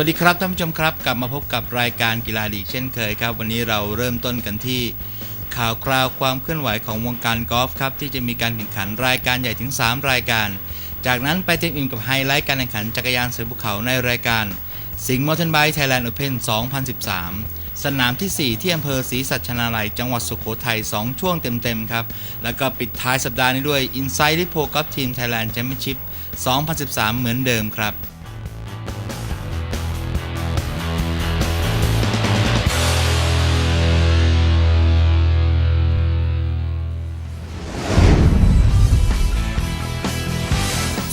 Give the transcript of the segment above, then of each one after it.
วัสดีครับท่านผู้ชมครับ กลับมาพบกับรายการกีฬาดีเช่นเคยครับ วันนี้เราเริ่มต้นกันที่ ข่าวคราวความเคลื่อนไหวของวงการกอล์ฟครับที่จะมีการแข่งขันรายการใหญ่ถึง 3 รายการ จากนั้นไปเต็มอิ่มกับไฮไลท์การแข่งขันจักรยานเสือภูเขาในรายการสิงห์มอเตอร์ไบค์ไทยแลนด์โอเพน2013 สนามที่ 4 ที่อำเภอศรีสัชนาลัย จังหวัดสุโขทัย 2 ช่วงเต็มๆครับ แล้วก็ปิดท้ายสัปดาห์นี้ด้วย Inside ริโพกอล์ฟทีมไทยแลนด์แชมเปี้ยนชิพ2013 เหมือนเดิมครับ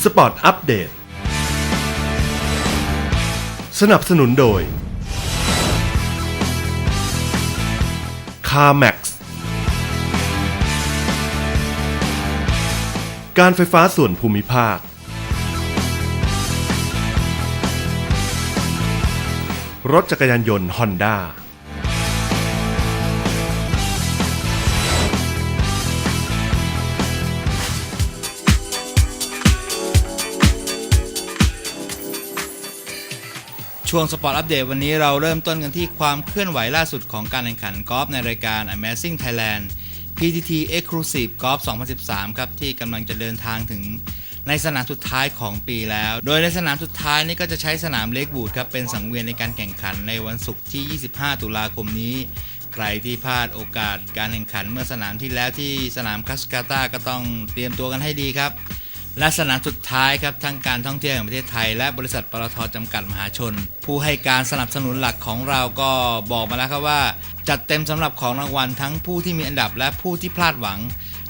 สปอร์ตอัปเดต สนับสนุนโดย c a r m a x การไฟฟ้าส่วนภูมิภาค รถจักรยานยนต์ฮอนด้า ช่วงสปอร์ตอัปเดตวันนี้เราเริ่มต้นกันที่ความเคลื่อนไหวล่าสุดของการแข่งขันกอล์ฟในรายการ Amazing Thailand PTT Exclusive Golf 2013 ครับ ที่กำลังจะเดินทางถึงในสนามสุดท้ายของปีแล้ว โดยในสนามสุดท้ายนี้ก็จะใช้สนามเล็กบูดครับ เป็นสังเวียนในการแข่งขันในวันศุกร์ที่ 25 ตุลาคมนี้ ใครที่พลาดโอกาสการแข่งขันเมื่อสนามที่แล้วที่สนามคัสกาตาก็ต้องเตรียมตัวกันให้ดีครับ และสนามสุดท้ายครับทั้งการท่องเที่ยวแห่งประเทศไทย และบริษัทปตทจำกัดมหาชน ผู้ให้การสนับสนุนหลักของเราก็บอกมาแล้วครับว่า จัดเต็มสำหรับของรางวัลทั้งผู้ที่มีอันดับและผู้ที่พลาดหวัง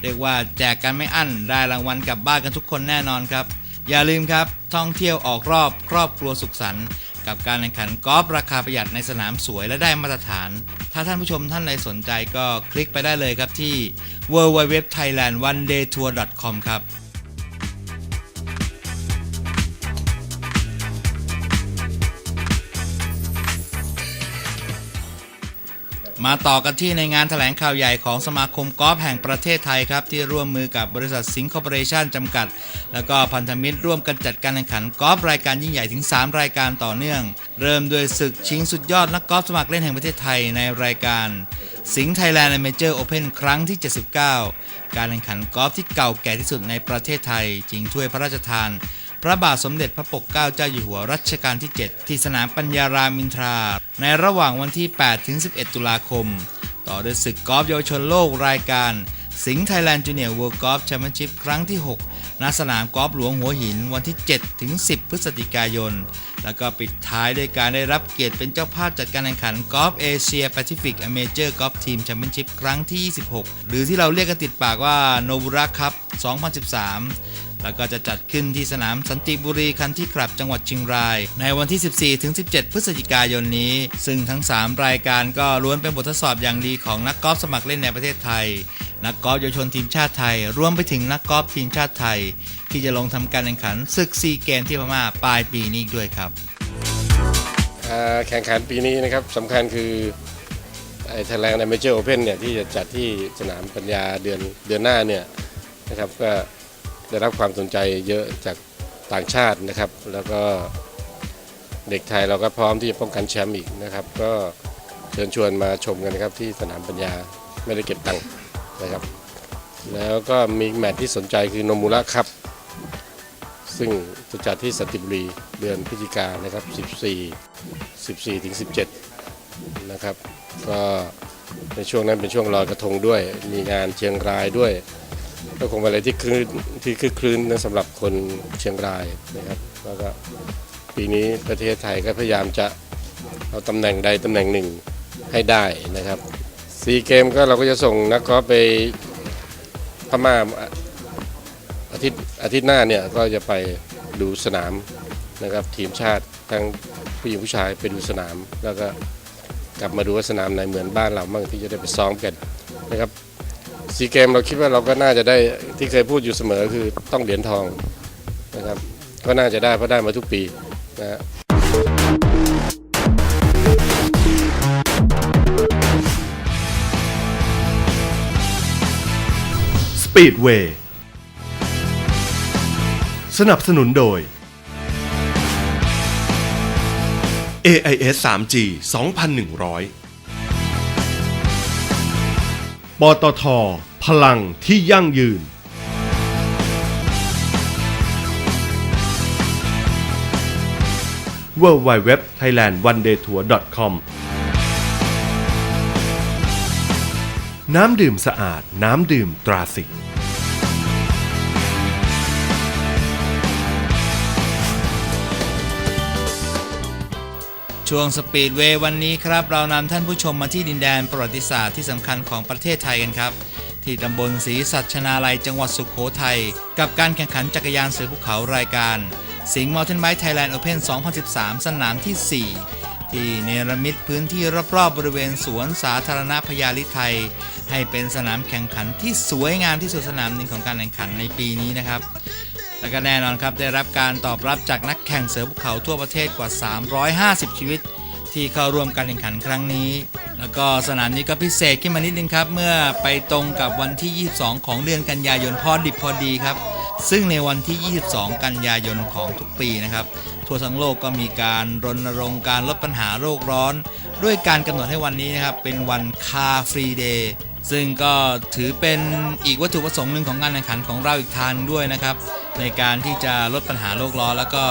เรียกว่าแจกกันไม่อั้นได้รางวัลกลับบ้านกันทุกคนแน่นอนครับ อย่าลืมครับท่องเที่ยวออกรอบครอบครัวสุขสันต์กับการแข่งขันกอล์ฟราคาประหยัดในสนามสวยและได้มาตรฐาน ถ้าท่านผู้ชมท่านใดสนใจก็คลิกไปได้เลยครับที่ www.thailandonedaytour.com ครับ มาต่อกันที่ในงานแถลงข่าวใหญ่ของสมาคมกอล์ฟแห่งประเทศไทยครับ ที่ร่วมมือกับบริษัทสิงห์คอร์ปอเรชั่นจำกัด แล้วก็พันธมิตรร่วมกันจัดการแข่งขันกอล์ฟรายการยิ่งใหญ่ถึง 3 รายการต่อเนื่อง เริ่มด้วยศึกชิงสุดยอดนักกอล์ฟสมัครเล่นแห่งประเทศไทยในรายการสิงห์ไทยแลนด์เมเจอร์โอเพนครั้งที่ 79 การแข่งขันกอล์ฟที่เก่าแก่ที่สุดในประเทศไทยชิงถ้วยพระราชทาน พระบาทสมเด็จพระปกเกล้าเจ้าอยู่หัวรัชกาลที่ 7 ที่สนามปัญญารามินทรา ในระหว่างวันที่ 8 ถึง 11 ตุลาคม ต่อด้วยศึกกอล์ฟเยาวชนโลกรายการ สิงห์ไทยแลนด์จูเนียร์เวิลด์กอล์ฟแชมเปี้ยนชิพครั้งที่ 6 ณ สนามกอล์ฟหลวงหัวหินวันที่ 7 ถึง 10 พฤศจิกายน แล้วก็ปิดท้ายด้วยการได้รับเกียรติเป็นเจ้าภาพจัดการแข่งขันกอล์ฟเอเชียแปซิฟิกอเมเจอร์กอล์ฟทีมแชมเปี้ยนชิพครั้งที่ 26 หรือที่เราเรียกกันติดปากว่าโนบุระคัพ2013 แล้วก็จะจัดขึ้นที่สนามสันติบุรีคันที่ครับจังหวัดเชียงราย ในวันที่ 14ถึง17 พฤศจิกายนนี้ ซึ่งทั้ง 3 รายการก็ล้วนเป็นบททดสอบอย่างดีของนักกอล์ฟสมัครเล่นในประเทศไทย นักกอล์ฟเยาวชนทีมชาติไทย รวมไปถึงนักกอล์ฟทีมชาติไทย ที่จะลงทำการแข่งขันศึกซีเกมที่พม่าปลายปีนี้ด้วยครับแข่งขันปีนี้นะครับสำคัญคือไอ้ Thailand Amateur Open เนี่ยที่จะจัดที่สนามปัญญาเดือนเดือนหน้าเนี่ยนะครับก็ ได้รับความสนใจเยอะจากต่างชาตินะครับ แล้วก็เด็กไทยเราก็พร้อมที่จะป้องกันแชมป์อีกนะครับ ก็เชิญชวนมาชมกันนะครับที่สนามปัญญาไม่ได้เก็บตังค์นะครับ แล้วก็มีแมตช์ที่สนใจคือโนมูระครับ ซึ่งจะจัดที่สติบุรีเดือนพฤศจิกายนนะครับ 14 14ถึง17 นะครับ ก็ในช่วงนั้นเป็นช่วงลอยกระทงด้วย มีงานเชียงรายด้วย ก็คงเป็นอะไรที่คลื่นที่คือคลื่นนะสำหรับคนเชียงรายนะครับแล้วก็ปีนี้ประเทศไทยก็พยายามจะเอาตำแหน่งใดตำแหน่งหนึ่งให้ได้นะครับซีเกมก็เราก็จะส่งนักกอล์ฟไปพม่าอาทิตย์อาทิตย์หน้าเนี่ยก็จะไปดูสนามนะครับทีมชาติทั้งผู้หญิงผู้ชายไปดูสนาม แล้วก็กลับมาดูว่าสนามไหนเหมือนบ้านเราบ้างที่จะได้ไปซ้อมกันนะครับ ซีเกมเราคิดว่าเราก็น่าจะได้ที่เคยพูดอยู่เสมอคือต้องเหรียญทองนะครับก็น่าจะได้เพราะได้มาทุกปีนะฮะสปีดเวย์สนับสนุนโดย AIS 3G 2100 ปตท พลังที่ยั่งยืน w w w t h a i l a n d o n e d a y t o u r c o m น้ำดื่มสะอาด น้ำดื่มตราสิง ช่วงสปีดเวย์วันนี้ครับ เรานำท่านผู้ชมมาที่ดินแดนประวัติศาสตร์ที่สำคัญของประเทศไทยกันครับ ที่ตำบลศรีสัชนาลัยจังหวัดสุขโขทัยกับการแข่งขันจักรยานเสือภูเขารายการ สิงห์มอเตอร์ไบค์ไทยแลนด์โอเพน2013 สนามที่ 4 ที่เนรมิตพื้นที่รอบๆบริเวณสวนสาธารณะพญาลิไทย ให้เป็นสนามแข่งขันที่สวยงามที่สุดสนามหนึ่งของการแข่งขันในปีนี้นะครับ และก็แน่นอนครับได้รับการตอบรับจากนักแข่งเสือภูเขาทั่วประเทศกว่า 350 ชีวิต ที่เข้าร่วมการแข่งขันครั้งนี้ แล้วก็สนามนี้ก็พิเศษขึ้นมานิดนึงครับ เมื่อไปตรงกับวันที่ 22 ของเดือนกันยายนพอดิบพอดีครับ ซึ่งในวันที่ 22 กันยายนของทุกปีนะครับ ทั่วทั้งโลกก็มีการรณรงค์การลดปัญหาโลกร้อน ด้วยการกำหนดให้วันนี้นะครับเป็นวันคาฟรีเดย์ซึ่งก็ถือเป็นอีกวัตถุประสงค์หนึ่งของการแข่งขันของเราอีกทางด้วยนะครับ ในการที่จะลดปัญหาโลกร้อนแล้วก็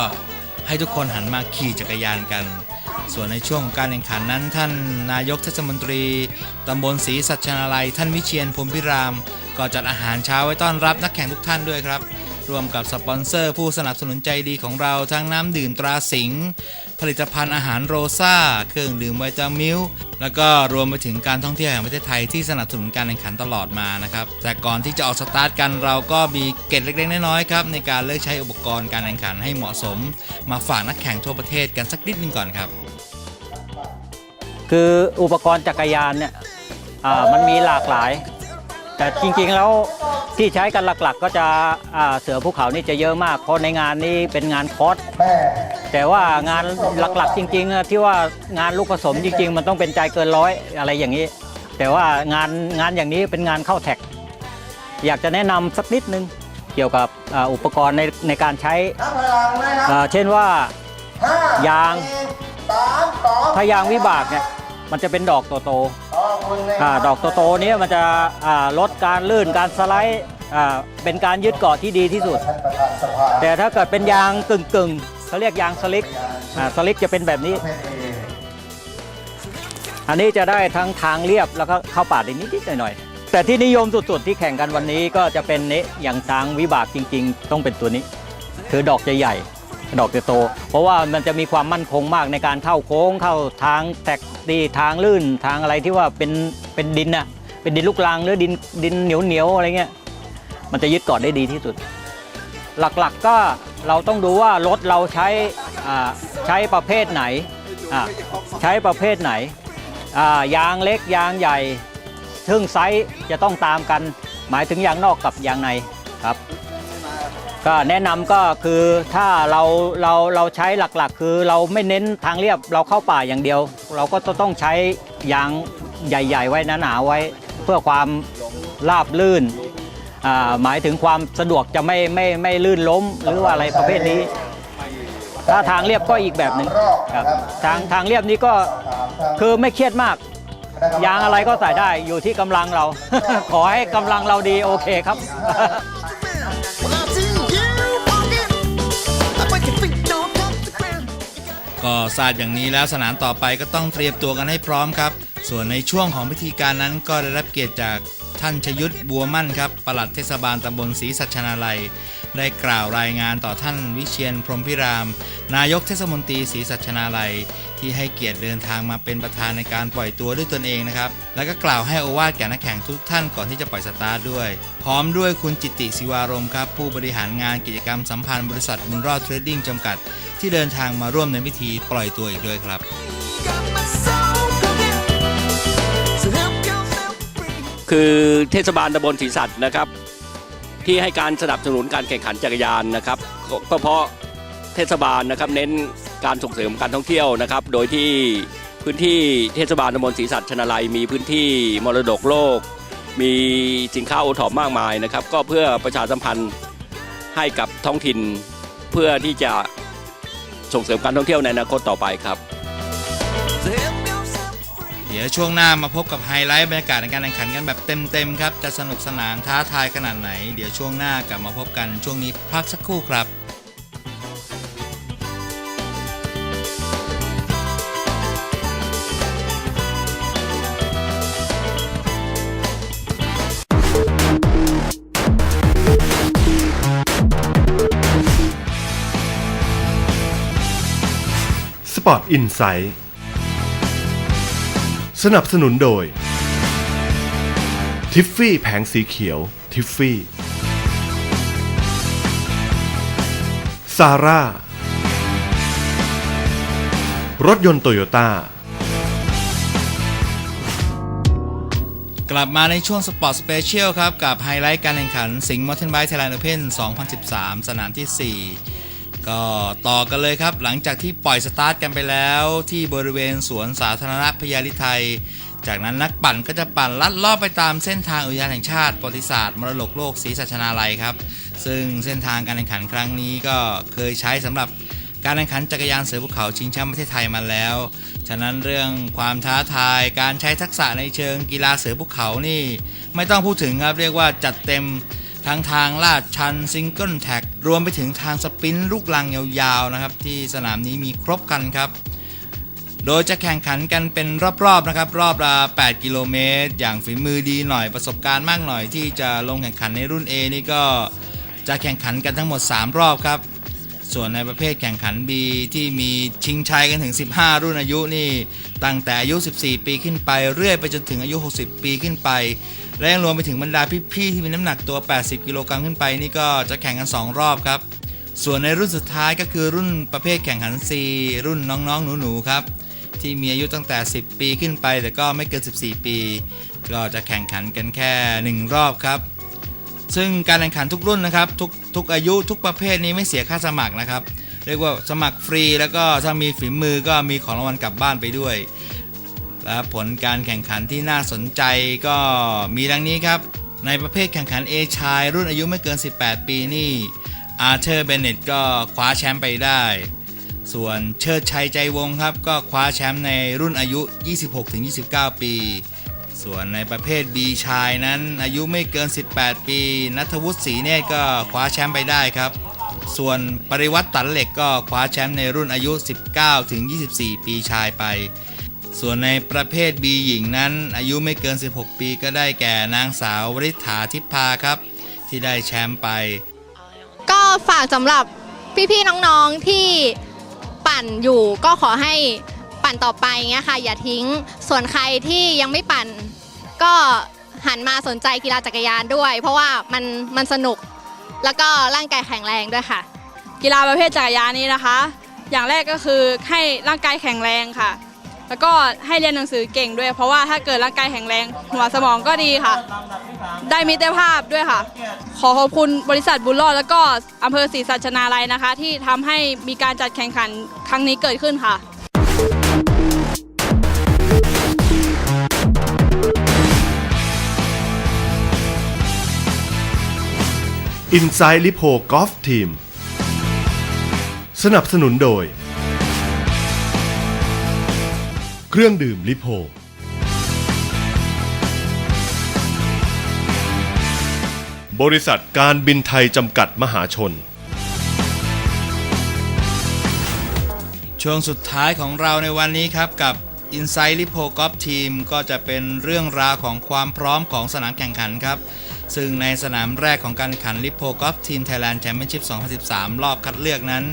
ให้ทุกคนหันมาขี่จักรยานกัน ส่วนในช่วงของการแข่งขันนั้น ท่านนายกเทศมนตรีตำบลศรีสัชนาลัย ท่านวิเชียนพรมพิราม ก็จัดอาหารเช้าไว้ต้อนรับนักแข่งทุกท่านด้วยครับ ร่วมกับสปอนเซอร์ผู้สนับสนุนใจดีของเราทั้งน้ำดื่มตราสิงห์ผลิตภัณฑ์อาหารโรซ่า เครื่องดื่มไวตามิลแล้วก็รวมไปถึงการท่องเที่ยวแห่งประเทศไทยที่สนับสนุนการแข่งขันตลอดมานะครับ แต่ก่อนที่จะออกสตาร์ทกันเราก็มีเกร็ดเล็กๆน้อยๆครับในการเลือกใช้อุปกรณ์การแข่งขันให้เหมาะสม มาฝากนักแข่งทั่วประเทศกันสักนิดนึงก่อนครับ คืออุปกรณ์จักรยานเนี่ยอ่ามันมีหลากหลาย แต่จริงๆแล้วที่ใช้กันหลักๆ ก็จะอ่าเสือภูเขานี่จะเยอะมาก เพราะในงานนี้เป็นงานคอร์สแต่ว่างานหลักๆ จริงๆอะที่ว่างานลูกผสมจริง ๆ มันต้องเป็นใจเกินร้อยอะไรอย่างนี้ แต่ว่างานงานอย่างนี้เป็นงานเข้าแท็ก อยากจะแนะนำสักนิดนึงเกี่ยวกับอ่าอุปกรณ์ในในการใช้อ่าเช่นว่า ยาง ถ้ายางวิบากเนี่ยมันจะเป็นดอกโตๆ อ่าดอกโตๆเนี้มันจะอ่าลดการลื่นการสไลด์อ่าเป็นการยึดเกาะที่ดีที่สุดแต่ถ้าเกิดเป็นยางกึ่งๆเขาเรียกยางสลิกอ่าสลิกจะเป็นแบบนี้อันนี้จะได้ทั้งทางเรียบแล้วก็เข้าป่าได้นิดๆหน่อยๆแต่ที่นิยมสุดๆที่แข่งกันวันนี้ก็จะเป็นนี้อย่างทางวิบากจริง ๆ ต้องเป็นตัวนี้ คือดอกจะใหญ่ ดอกจะโต เพราะว่ามันจะมีความมั่นคงมากในการเข้าโค้งเข้าทางแตกดีทางลื่นทางอะไรที่ว่าเป็นเป็นดินน่ะเป็นดินลูกรังหรือดินดินเหนียวเหนียวอะไรเงี้ยมันจะยึดเกาะได้ดีที่สุด หลักๆก็เราต้องดูว่ารถเราใช้ใช้ประเภทไหนใช้ประเภทไหนยางเล็กยางใหญ่ ซึ่งไซส์จะต้องตามกัน หมายถึงยางนอกกับยางในครับ ก็แนะนำก็คือถ้าเราเราเราใช้หลักๆ คือเราไม่เน้นทางเรียบเราเข้าป่าอย่างเดียว เราก็ต้องใช้ยางใหญ่ ๆ ไว้หนาๆไว้ เพื่อความราบลื่น หมายถึงความสะดวกจะไม่ไม่ไม่ลื่นล้มหรือว่าอะไรประเภทนี้ ถ้าทางเรียบก็อีกแบบหนึ่งครับทางทางเรียบนี้ก็คือไม่เครียดมาก ยางอะไรก็ใส่ได้อยู่ที่กำลังเรา ขอให้กำลังเราดีโอเคครับ ก็ทราบอย่างนี้แล้วสนามต่อไปก็ต้องเตรียมตัวกันให้พร้อมครับ ส่วนในช่วงของพิธีการนั้นก็ได้รับเกียรติจากท่านชยุทธบัวมั่นครับปลัดเทศบาลตำบลศรีสัชนาลัย ได้กล่าวรายงานต่อท่านวิเชียนพรหมพิราม นายกเทศมนตรีศรีสัชนาลัย ที่ให้เกียรติเดินทางมาเป็นประธานในการปล่อยตัวด้วยตนเองนะครับ แล้วก็กล่าวให้โอวาทแก่นักแข่งทุกท่านก่อนที่จะปล่อยสตาร์ทด้วย พร้อมด้วยคุณจิตติศิวารมครับ ผู้บริหารงานกิจกรรมสัมพันธ์บริษัทบุญรอดเทรดดิ้งจำกัด ที่เดินทางมาร่วมในพิธีปล่อยตัวอีกด้วยครับคือเทศบาลตำบลศรีสัตว์นะครับ ที่ให้การสนับสนุนการแข่งขันจักรยานนะครับก็เพราะเทศบาลนะครับเน้นการส่งเสริมการท่องเที่ยวนะครับ โดยที่พื้นที่เทศบาลตำบลศรีสัตว์ชนาลัย มีพื้นที่มรดกโลก มีสินค้าโอทอปมากมายนะครับ ก็เพื่อประชาสัมพันธ์ให้กับท้องถิ่นเพื่อที่จะส่งเสริมการท่องเที่ยวในอนาคตต่อไปครับ เดี๋ยวช่วงหน้ามาพบกับไฮไลท์บรรยากาศในการแข่งขันกันแบบเต็มๆครับ จะสนุกสนานท้าทายขนาดไหน เดี๋ยวช่วงหน้ากลับมาพบกันช่วงนี้พักสักครู่ครับสปอร์ตอินไซต์ สนับสนุนโดย ทิฟฟี่แผงสีเขียว ทิฟฟี่ ซาร่า รถยนต์โตโยต้า กลับมาในช่วงสปอร์ตสเปเชียลครับ กับไฮไลท์การแข่งขันสิงห์มอเตอร์ไบค์ไทยแลนด์โอเพน2013 สนามที่ 4 ก็ต่อกันเลยครับ หลังจากที่ปล่อยสตาร์ทกันไปแล้ว ที่บริเวณสวนสาธารณะพญาลิไทย จากนั้นนักปั่นก็จะปั่นลัดลอบไปตามเส้นทางอุทยานแห่งชาติประวัติศาสตร์มรดกโลกศรีสัชนาลัยครับ ซึ่งเส้นทางการแข่งขันครั้งนี้ก็เคยใช้สำหรับการแข่งขันจักรยานเสือภูเขาชิงแชมป์ประเทศไทยมาแล้ว ฉะนั้นเรื่องความท้าทายการใช้ทักษะในเชิงกีฬาเสือภูเขานี่ ไม่ต้องพูดถึงครับเรียกว่าจัดเต็ม ทั้งทางลาดชันซิงเกิลแท็กรวมไปถึงทางสปินลูกลังยาวๆนะครับที่สนามนี้มีครบกันครับ โดยจะแข่งขันกันเป็นรอบๆนะครับรอบละ8 กิโลเมตร อย่างฝีมือดีหน่อยประสบการณ์มากหน่อยที่จะลงแข่งขันในรุ่น A นี่ก็จะแข่งขันกันทั้งหมด 3 รอบครับ ส่วนในประเภทแข่งขัน B ที่มีชิงชัยกันถึง 15 รุ่นอายุนี่ตั้งแต่อายุ 14 ปีขึ้นไปเรื่อยไปจนถึงอายุ 60 ปีขึ้นไป และยังรวมไปถึงบรรดาพี่ๆที่มีน้ำหนักตัว 80 กิโลกรัมขึ้นไป นี่ก็จะแข่งกัน 2 รอบครับ ส่วนในรุ่นสุดท้ายก็คือรุ่นประเภทแข่งขัน C รุ่นน้องๆหนูๆครับที่มีอายุตั้งแต่ 10 ปีขึ้นไป แต่ก็ไม่เกิน 14 ปี ก็จะแข่งขันกันแค่ 1 รอบครับ ซึ่งการแข่งขันทุกรุ่นนะครับ ทุกทุกอายุทุกประเภทนี้ไม่เสียค่าสมัครนะครับ เรียกว่าสมัครฟรีแล้วก็ถ้ามีฝีมือก็มีของรางวัลกลับบ้านไปด้วย และผลการแข่งขันที่น่าสนใจก็มีดังนี้ครับ ในประเภทแข่งขัน A ชายรุ่นอายุไม่เกิน 18 ปีนี่อาร์เธอร์เบนเน็ตก็คว้าแชมป์ไปได้ ส่วนเชิดชัยใจวงครับก็คว้าแชมป์ในรุ่นอายุ 26-29 ปี ส่วนในประเภท B ชายนั้นอายุไม่เกิน 18 ปีนัทวุฒิศรีเนตรก็คว้าแชมป์ไปได้ครับ ส่วนปริวัติตันเหล็กก็คว้าแชมป์ในรุ่นอายุ 19-24 ปีชายไป ส่วนในประเภท B หญิงนั้น อายุไม่เกิน 16 ปีก็ได้แก่นางสาววริษฐาทิพพาครับ ที่ได้แชมป์ไป ก็ฝากสำหรับพี่ ๆ น้องๆที่ปั่นอยู่ก็ขอให้ปั่นต่อไปเงี้ยค่ะ อย่าทิ้งส่วนใครที่ยังไม่ปั่น ก็หันมาสนใจกีฬาจักรยานด้วย เพราะว่ามันมันสนุกแล้วก็ร่างกายแข็งแรงด้วยค่ะ กีฬาประเภทจักรยานนี้นะคะ อย่างแรกก็คือให้ร่างกายแข็งแรงค่ะ แล้วก็ให้เรียนหนังสือเก่งด้วย เพราะว่าถ้าเกิดร่างกายแข็งแรง หัวสมองก็ดีค่ะ ได้มิตรภาพด้วยค่ะ ขอขอบคุณบริษัทบุญรอดแล้วก็อำเภอศรีสัชนาลัยนะคะ ที่ทำให้มีการจัดแข่งขันครั้งนี้เกิดขึ้นค่ะอินไซต์ลิโพกอล์ฟทีมสนับสนุนโดย เครื่องดื่มลิโพ บริษัทการบินไทยจำกัดมหาชน ช่วงสุดท้ายของเราในวันนี้ครับกับ Inside l i p o g o l f Team ก็จะเป็นเรื่องราวของความพร้อมของสนามแข่งขันครับ ซึ่งในสนามแรกของการแข่งขันลิโพกอล์ฟทีมไทยแลนด์แชมเปี้ยนชิพ 2013 รอบคัดเลือกนั้น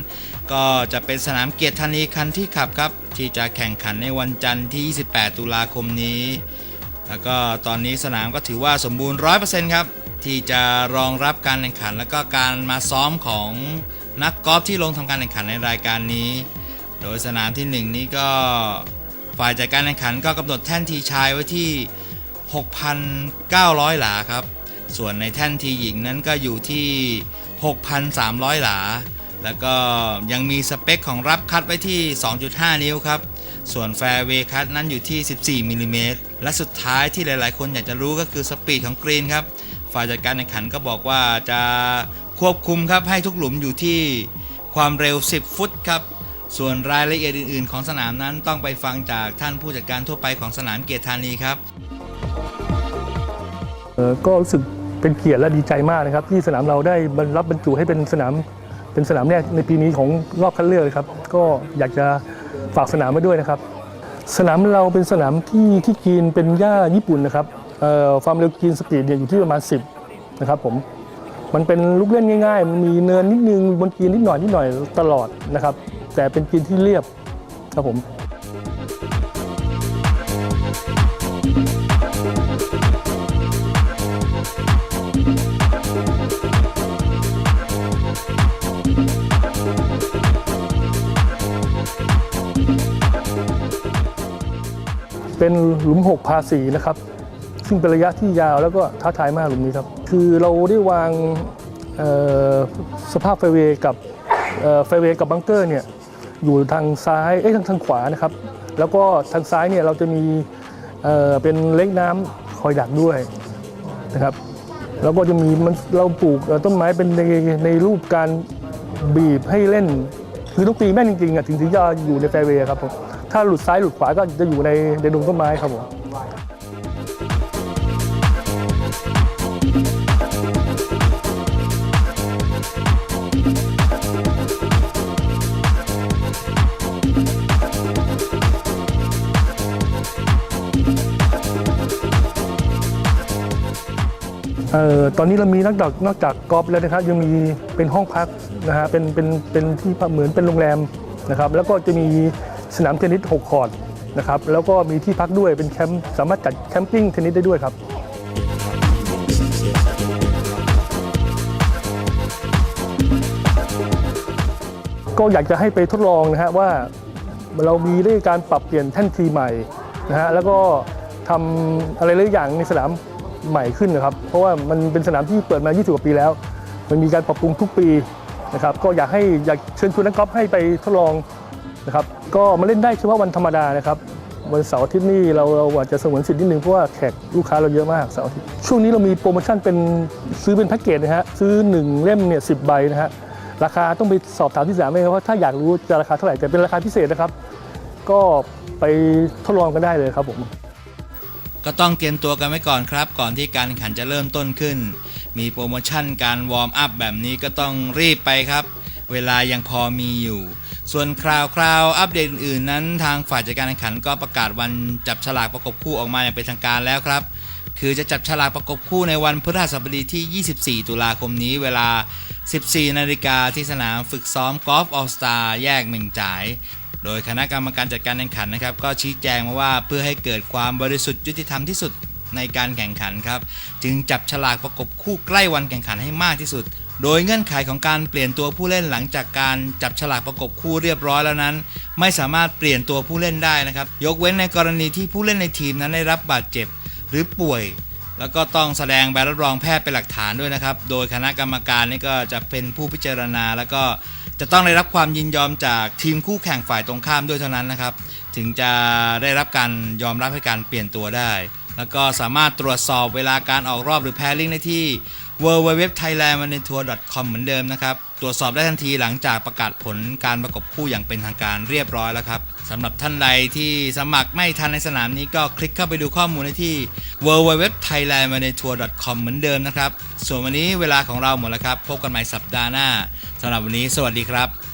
ก็จะเป็นสนามเกียรติธานีคันที่ขับครับ ที่จะแข่งขันในวันจันทร์ที่ 28 ตุลาคมนี้ แล้วก็ตอนนี้สนามก็ถือว่าสมบูรณ์ 100%ครับ ที่จะรองรับการแข่งขัน แล้วก็การมาซ้อมของนักกอล์ฟที่ลงทำการแข่งขันในรายการนี้ โดยสนามที่ 1 นี้ก็ฝ่ายจัดการแข่งขันก็กำหนดแท่นทีชายไว้ที่ 6,900 หลาครับ ส่วนในแท่นทีหญิงนั้นก็อยู่ที่ 6,300 หลา แล้วก็ยังมีสเปคของรับคัดไว้ที่ 2.5 นิ้วครับ ส่วนแฟร์เวคัดนั้นอยู่ที่ 14มิลลิเมตรและสุดท้ายที่หลาย ๆ คนอยากจะรู้ก็คือสปีดของกรีนครับ ฝ่ายจัดการแข่งขันก็บอกว่าจะควบคุมครับให้ทุกหลุมอยู่ที่ความเร็ว 10 ฟุตครับ ส่วนรายละเอียดอื่น ๆ ของสนามนั้นต้องไปฟังจากท่านผู้จัดการทั่วไปของสนามเกียรติธานีครับเออก็รู้สึกเป็นเกียรติและดีใจมากนะครับ ที่สนามเราได้บรรรับบรรจุให้เป็นสนาม เป็นสนามแรกในปีนี้ของรอบคัดเลือกเลยครับ ก็อยากจะฝากสนามมาด้วยนะครับ สนามเราเป็นสนามที่ที่กรีนเป็นหญ้าญี่ปุ่นนะครับความเร็วกรีนสปีดเนี่ยอยู่ที่ประมาณ 10 นะครับผมมันเป็นลูกเล่นง่ายๆ มันมีเนินนิดนึงบนกรีนนิดหน่อยนิดหน่อยตลอดนะครับ แต่เป็นกรีนที่เรียบครับผม เป็นหลุม6พาสีนะครับ ซึ่งเป็นระยะที่ยาวแล้วก็ท้าทายมากหลุมนี้ครับ คือเราได้วางสภาพไฟเวย์กับไฟเวย์กับบังเกอร์เนี่ยอยู่ทางซ้ายเอ้ยทางทางขวานะครับ แล้วก็ทางซ้ายเนี่ยเราจะมีเเป็นเล็กน้ำคอยดักด้วยนะครับ แล้วก็จะมีมันเราปลูกต้นไม้เป็นในในรูปการบีบให้เล่น คือต้องตีแม่นจริงๆอะถึงถึงจะอยู่ในแฟเวย์ครับผม ถ้าหลุดซ้ายหลุดขวาก็จะอยู่ในในดงต้นไม้ครับผมเอ่อตอนนี้เรามีนอกจากนอกจากกอล์ฟแล้วนะครับยังมีเป็นห้องพักนะฮะเป็นเป็นเป็นที่พักเหมือนเป็นโรงแรมนะครับ แล้วก็จะมี สนามเทนนิส 6 คอร์ตนะครับแล้วก็มีที่พักด้วยเป็นแคมป์สามารถจัดแคมปิ้งเทนนิสได้ด้วยครับก็อยากจะให้ไปทดลองนะฮะว่าเรามีเรื่องการปรับเปลี่ยนแท่นทีใหม่นะฮะแล้วก็ทำอะไรหลายอย่างในสนามใหม่ขึ้นนะครับ เพราะว่ามันเป็นสนามที่เปิดมา 20 กว่าปีแล้ว มันมีการปรับปรุงทุกปีนะครับ ก็อยากให้อยากเชิญชวนนักกอล์ฟให้ไปทดลอง นะครับก็มาเล่นได้เฉพาะวันธรรมดานะครับวันเสาร์อาทิตย์นี่เราเราอาจจะสงวนสิทธิ์นิดนึงเพราะว่าแขกลูกค้าเราเยอะมากเสาร์อาทิตย์ช่วงนี้เรามีโปรโมชั่นเป็นซื้อเป็นแพ็กเกจนะฮะซื้อ 1 เล่มเนี่ยสิใบนะฮะราคาต้องไปสอบถามที่สนามเองครับว่าถ้าอยากรู้จะราคาเท่าไหร่แต่เป็นราคาพิเศษนะครับ ก็ไปทดลองกันได้เลยครับผมก็ต้องเตรียมตัวกันไว้ก่อนครับ ก่อนที่การแข่งขันจะเริ่มต้นขึ้น มีโปรโมชั่นการวอร์มอัพแบบนี้ก็ต้องรีบไปครับ เวลายังพอมีอยู่ ส่วนคราวคราวอัปเดตอื่นๆ นั้นทางฝ่ายจัดการแข่งขันก็ประกาศวันจับฉลากประกบคู่ออกมาอย่างเป็นทางการแล้วครับ คือจะจับฉลากประกบคู่ในวันพฤหัสบดีที่ 24 ตุลาคมนี้เวลา 14 นาฬิกาที่สนามฝึกซ้อมกอล์ฟออสตาแยกเมงจ่าย โดยคณะกรรมการจัดการแข่งขันนะครับ ก็ชี้แจงมาว่าเพื่อให้เกิดความบริสุทธิ์ยุติธรรมที่สุดในการแข่งขันครับ จึงจับฉลากประกบคู่ใกล้วันแข่งขันให้มากที่สุด โดยเงื่อนไขของการเปลี่ยนตัวผู้เล่นหลังจากการจับฉลากประกบคู่เรียบร้อยแล้วนั้น ไม่สามารถเปลี่ยนตัวผู้เล่นได้นะครับ ยกเว้นในกรณีที่ผู้เล่นในทีมนั้นได้รับบาดเจ็บหรือป่วย แล้วก็ต้องแสดงใบรับรองแพทย์เป็นหลักฐานด้วยนะครับ โดยคณะกรรมการนี่ก็จะเป็นผู้พิจารณา แล้วก็จะต้องได้รับความยินยอมจากทีมคู่แข่งฝ่ายตรงข้ามด้วยเท่านั้นนะครับ ถึงจะได้รับการยอมรับให้การเปลี่ยนตัวได้ แล้วก็สามารถตรวจสอบเวลาการออกรอบหรือแพรลิงได้ที่ www.thailandmanitour.com เหมือนเดิมนะครับ ตรวจสอบได้ทันทีหลังจากประกาศผลการประกบคู่อย่างเป็นทางการเรียบร้อยแล้วครับสำหรับท่านใดที่สมัครไม่ทันในสนามนี้ก็คลิกเข้าไปดูข้อมูลได้ที่ www.thailandmanitour.com เหมือนเดิมนะครับ ส่วนวันนี้เวลาของเราหมดแล้วครับ พบกันใหม่สัปดาห์หน้าสำหรับวันนี้ สวัสดีครับ